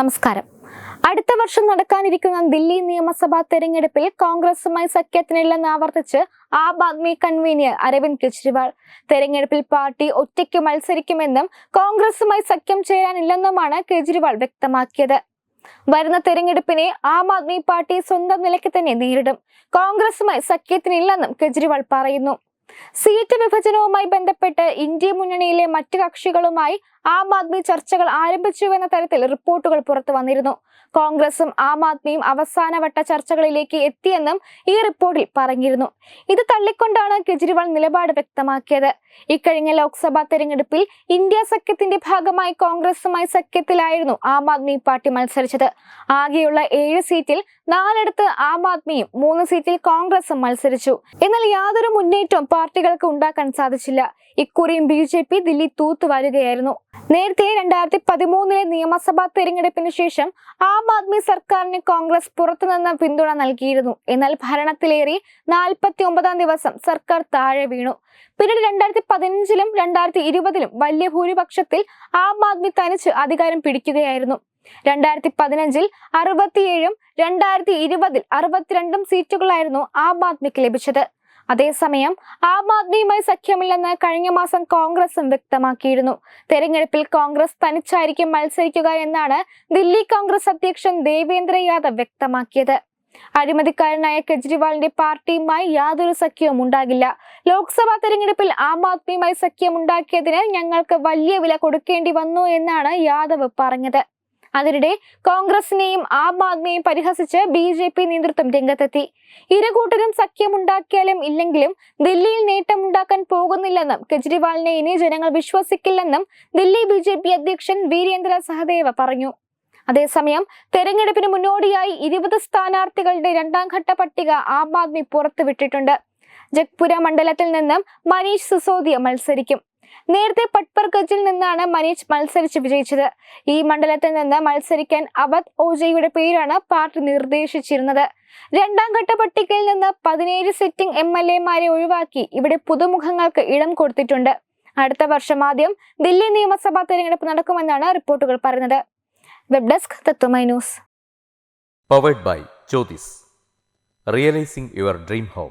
നമസ്കാരം. അടുത്ത വർഷം നടക്കാനിരിക്കുന്ന ദില്ലി നിയമസഭാ തെരഞ്ഞെടുപ്പിൽ കോൺഗ്രസുമായി സഖ്യത്തിനില്ലെന്ന് ആവർത്തിച്ച് ആം ആദ്മി കൺവീനിയർ അരവിന്ദ് കെജ്രിവാൾ. തെരഞ്ഞെടുപ്പിൽ പാർട്ടി ഒറ്റയ്ക്ക് മത്സരിക്കുമെന്നും കോൺഗ്രസുമായി സഖ്യം ചേരാനില്ലെന്നുമാണ് കെജ്രിവാൾ വ്യക്തമാക്കിയത്. വരുന്ന തെരഞ്ഞെടുപ്പിനെ ആം ആദ്മി പാർട്ടി സ്വന്തം നിലയ്ക്ക് തന്നെ നേരിടും. കോൺഗ്രസുമായി സഖ്യത്തിനില്ലെന്നും കെജ്രിവാൾ പറയുന്നു. സീറ്റ് വിഭജനവുമായി ബന്ധപ്പെട്ട് ഇന്ത്യ മുന്നണിയിലെ മറ്റു കക്ഷികളുമായി ആം ആദ്മി ചർച്ചകൾ ആരംഭിച്ചുവെന്ന തരത്തിൽ റിപ്പോർട്ടുകൾ പുറത്തു വന്നിരുന്നു. കോൺഗ്രസും ആം ആദ്മിയും അവസാനവട്ട ചർച്ചകളിലേക്ക് എത്തിയെന്നും ഈ റിപ്പോർട്ടിൽ പറഞ്ഞിരുന്നു. ഇത് തള്ളിക്കൊണ്ടാണ് കെജ്രിവാൾ നിലപാട് വ്യക്തമാക്കിയത്. ഇക്കഴിഞ്ഞ ലോക്സഭാ തെരഞ്ഞെടുപ്പിൽ ഇന്ത്യ സഖ്യത്തിന്റെ ഭാഗമായി കോൺഗ്രസുമായി സഖ്യത്തിലായിരുന്നു ആം ആദ്മി പാർട്ടി മത്സരിച്ചത്. ആകെയുള്ള ഏഴ് സീറ്റിൽ നാലിടത്ത് ആം ആദ്മിയും മൂന്ന് സീറ്റിൽ കോൺഗ്രസും മത്സരിച്ചു. എന്നാൽ യാതൊരു മുന്നേറ്റവും പാർട്ടികൾക്ക് ഉണ്ടാക്കാൻ സാധിച്ചില്ല. ഇക്കുറിയും ബി ജെ പി ദില്ലി തൂത്തുവാരുകയായിരുന്നു. നേരത്തെ രണ്ടായിരത്തി പതിമൂന്നിലെ നിയമസഭാ തെരഞ്ഞെടുപ്പിന് ശേഷം ആം ആദ്മി സർക്കാരിന് കോൺഗ്രസ് പുറത്തുനിന്ന് പിന്തുണ നൽകിയിരുന്നു. എന്നാൽ ഭരണത്തിലേറി നാൽപ്പത്തി ഒമ്പതാം ദിവസം സർക്കാർ താഴെ വീണു. പിന്നീട് രണ്ടായിരത്തി പതിനഞ്ചിലും രണ്ടായിരത്തി ഇരുപതിലും വലിയ ഭൂരിപക്ഷത്തിൽ ആം ആദ്മി തനിച്ച് അധികാരം പിടിക്കുകയായിരുന്നു. രണ്ടായിരത്തി പതിനഞ്ചിൽ അറുപത്തിയേഴും രണ്ടായിരത്തി ഇരുപതിൽ അറുപത്തിരണ്ടും സീറ്റുകളായിരുന്നു ആം ആദ്മിക്ക് ലഭിച്ചത്. അതേസമയം ആം ആദ്മിയുമായി സഖ്യമില്ലെന്ന് കഴിഞ്ഞ മാസം കോൺഗ്രസും വ്യക്തമാക്കിയിരുന്നു. തെരഞ്ഞെടുപ്പിൽ കോൺഗ്രസ് തനിച്ചായിരിക്കും മത്സരിക്കുക എന്നാണ് ദില്ലി കോൺഗ്രസ് അധ്യക്ഷൻ ദേവേന്ദ്ര യാദവ് വ്യക്തമാക്കിയത്. അഴിമതിക്കാരനായ കെജ്രിവാളിന്റെ പാർട്ടിയുമായി യാതൊരു സഖ്യവും ഉണ്ടാകില്ല. ലോക്സഭാ തെരഞ്ഞെടുപ്പിൽ ആം ആദ്മിയുമായി സഖ്യമുണ്ടാക്കിയതിന് ഞങ്ങൾക്ക് വലിയ വില കൊടുക്കേണ്ടി വന്നു എന്നാണ് യാദവ് പറഞ്ഞത്. അതിനിടെ കോൺഗ്രസിനെയും ആം ആദ്മിയെയും പരിഹസിച്ച് ബി ജെ പി നേതൃത്വം രംഗത്തെത്തി. ഇരുകൂട്ടരും സഖ്യമുണ്ടാക്കിയാലും ഇല്ലെങ്കിലും ദില്ലിയിൽ നേട്ടമുണ്ടാക്കാൻ പോകുന്നില്ലെന്നും കെജ്രിവാളിനെ ഇനി ജനങ്ങൾ വിശ്വസിക്കില്ലെന്നും ദില്ലി ബി ജെ പി അധ്യക്ഷൻ വീരേന്ദ്ര സഹദേവ പറഞ്ഞു. അതേസമയം തെരഞ്ഞെടുപ്പിന് മുന്നോടിയായി ഇരുപത് സ്ഥാനാർത്ഥികളുടെ രണ്ടാം ഘട്ട പട്ടിക ആം ആദ്മി പുറത്തുവിട്ടിട്ടുണ്ട്. ജഗ്പുര മണ്ഡലത്തിൽ നിന്നും മനീഷ് സിസോദിയ മത്സരിക്കും. നേരത്തെ പട്പർഗജിൽ നിന്നാണ് മനീഷ് മത്സരിച്ച് വിജയിച്ചത്. ഈ മണ്ഡലത്തിൽ നിന്ന് മത്സരിക്കാൻ അവധ് ഓജയുടെ പേരാണ് പാർട്ടി നിർദ്ദേശിച്ചിരുന്നത്. രണ്ടാം ഘട്ട പട്ടികയിൽ നിന്ന് പതിനേഴ് സിറ്റിംഗ് എം എൽ എമാരെ ഒഴിവാക്കി ഇവിടെ പുതുമുഖങ്ങൾക്ക് ഇടം കൊടുത്തിട്ടുണ്ട്. അടുത്ത വർഷം ആദ്യം ദില്ലി നിയമസഭാ തെരഞ്ഞെടുപ്പ് നടക്കുമെന്നാണ് റിപ്പോർട്ടുകൾ പറയുന്നത്. Web desk Tatwamayi news. Powered by Jyothis realising your dream home